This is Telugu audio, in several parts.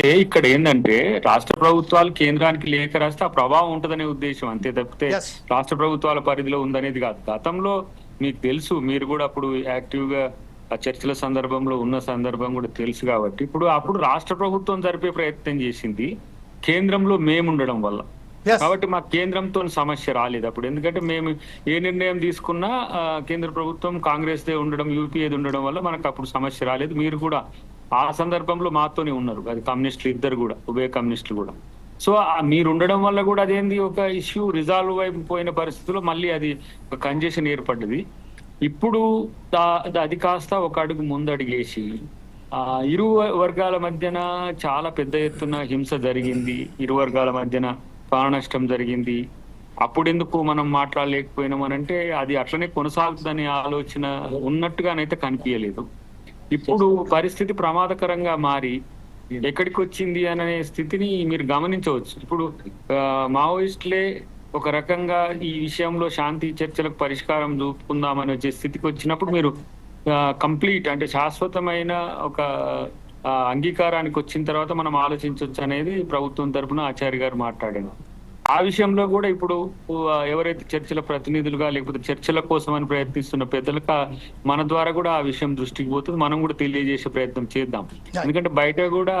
అయితే ఇక్కడ ఏంటంటే రాష్ట్ర ప్రభుత్వాలు కేంద్రానికి లేఖ రాస్తే ఆ ప్రభావం ఉంటదనే ఉద్దేశం అంతే తప్పితే. రాష్ట్ర ప్రభుత్వాల పరిధిలో ఉందనేది కాదు. గతంలో మీకు తెలుసు మీరు కూడా అప్పుడు యాక్టివ్గా ఆ చర్చల సందర్భంలో ఉన్న సందర్భం కూడా తెలుసు కాబట్టి. ఇప్పుడు అప్పుడు రాష్ట్ర ప్రభుత్వం జరిపే ప్రయత్నం చేసింది కేంద్రంలో మేము ఉండడం వల్ల. కాబట్టి మా కేంద్రంతో సమస్య రాలేదు అప్పుడు. ఎందుకంటే మేము ఏ నిర్ణయం తీసుకున్నా కేంద్ర ప్రభుత్వం కాంగ్రెస్ దే ఉండడం యూపీఏది ఉండడం వల్ల మనకు అప్పుడు సమస్య రాలేదు. మీరు కూడా ఆ సందర్భంలో మాతోనే ఉన్నారు. అది కమ్యూనిస్టులు ఇద్దరు కూడా ఉభయ కమ్యూనిస్టులు కూడా. సో మీరు ఉండడం వల్ల కూడా అదేంది? ఒక ఇష్యూ రిజాల్వ్ అయిపోయిన పరిస్థితుల్లో మళ్ళీ అది ఒక కంజెషన్ ఏర్పడ్డది. ఇప్పుడు అది కాస్త ఒక అడుగు ముందడిగేసి ఆ ఇరు వర్గాల మధ్యన చాలా పెద్ద ఎత్తున హింస జరిగింది. ఇరు వర్గాల మధ్యన ప్రాణ నష్టం జరిగింది. అప్పుడెందుకు మనం మాట్లాడలేకపోయినాం అని అంటే అది అట్లనే కొనసాగుతుందనే ఆలోచన ఉన్నట్టుగానైతే కనిపించలేదు ఇప్పుడు పరిస్థితి ప్రమాదకరంగా మారి ఎక్కడికి వచ్చింది అనే స్థితిని మీరు గమనించవచ్చు. ఇప్పుడు మావోయిస్టులే ఒక రకంగా ఈ విషయంలో శాంతి చర్చలకు పరిష్కారం చూపుకుందామని వచ్చే స్థితికి వచ్చినప్పుడు మీరు కంప్లీట్ అంటే శాశ్వతమైన ఒక అంగీకారానికి వచ్చిన తర్వాత మనం ఆలోచించవచ్చు అనేది ప్రభుత్వం తరపున ఆచార్య గారు మాట్లాడారు. ఆ విషయంలో కూడా ఇప్పుడు ఎవరైతే చర్చల ప్రతినిధులుగా లేకపోతే చర్చల కోసం అని ప్రయత్నిస్తున్న పెద్దలకు మన ద్వారా కూడా ఆ విషయం దృష్టికి పోతుంది. మనం కూడా తెలియజేసే ప్రయత్నం చేద్దాం. ఎందుకంటే బయట కూడా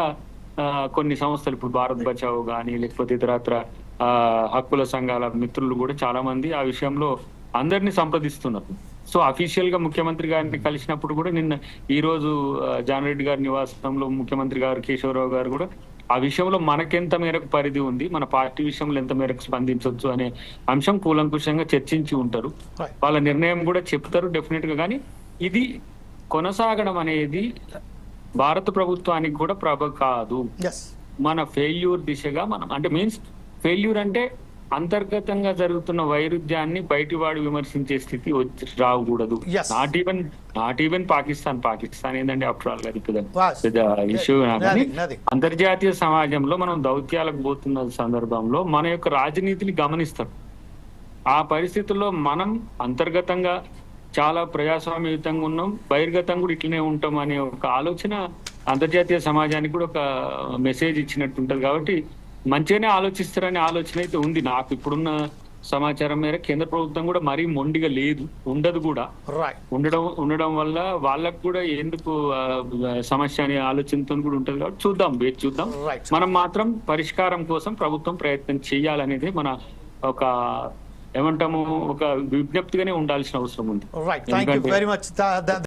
కొన్ని సంస్థలు ఇప్పుడు భారత్ బచావ్ కానీ లేకపోతే ఇతరత్ర ఆ, హక్కుల సంఘాల మిత్రులు కూడా చాలా మంది ఆ విషయంలో అందరినీ సంప్రదిస్తున్నారు. సో అఫీషియల్గా ముఖ్యమంత్రి గారిని కలిసినప్పుడు కూడా నిన్న ఈ రోజు ఆ, జాన్ రెడ్డి గారి నివాసంలో ముఖ్యమంత్రి గారు కేశవరావు గారు కూడా ఆ విషయంలో మనకెంత మేరకు పరిధి ఉంది మన పార్టీ విషయంలో ఎంత మేరకు స్పందించవచ్చు అనే అంశం కూలంకుషంగా చర్చించి ఉంటారు. వాళ్ళ నిర్ణయం కూడా చెప్తారు డెఫినెట్గా కానీ ఇది కొనసాగడం అనేది భారత ప్రభుత్వానికి కూడా ప్రభ కాదు. మన ఫెయిల్యూర్ దిశగా మనం అంటే మీన్స్ ఫెయిల్యూర్ అంటే అంతర్గతంగా జరుగుతున్న వైరుధ్యాన్ని బయటివాడు విమర్శించే స్థితి వచ్చి రాకూడదు. Not even not even Pakistan Pakistan ఏంటంటే ఆఫ్టర్ ఆల్ అది పెద్ద ఇష్యూ అంతర్జాతీయ సమాజంలో మనం దౌత్యాలకు పోతున్న సందర్భంలో మన యొక్క రాజనీతిని గమనిస్తాం. ఆ పరిస్థితుల్లో మనం అంతర్గతంగా చాలా ప్రజాస్వామ్యయుతంగా ఉన్నాం. బహిర్గతం కూడా ఇట్లనే ఉంటాం అనే ఒక ఆలోచన అంతర్జాతీయ సమాజానికి కూడా ఒక మెసేజ్ ఇచ్చినట్టు ఉంటది కాబట్టి మంచిగానే ఆలోచిస్తారనే ఆలోచన అయితే ఉంది. నాకు ఇప్పుడున్న సమాచారం మేర కేంద్ర ప్రభుత్వం కూడా మరీ మొండిగా లేదు. ఉండదు కూడా. ఉండడం ఉండడం వల్ల వాళ్ళకు కూడా ఎందుకు సమస్య అనే ఆలోచనతో కూడా ఉంటది కాబట్టి చూద్దాం వేచి చూద్దాం. మనం మాత్రం పరిష్కారం కోసం ప్రభుత్వం ప్రయత్నం చేయాలనేది మన ఒక ఏమంటాము ఒక విజ్ఞప్తిగానే ఉండాల్సిన అవసరం ఉంది.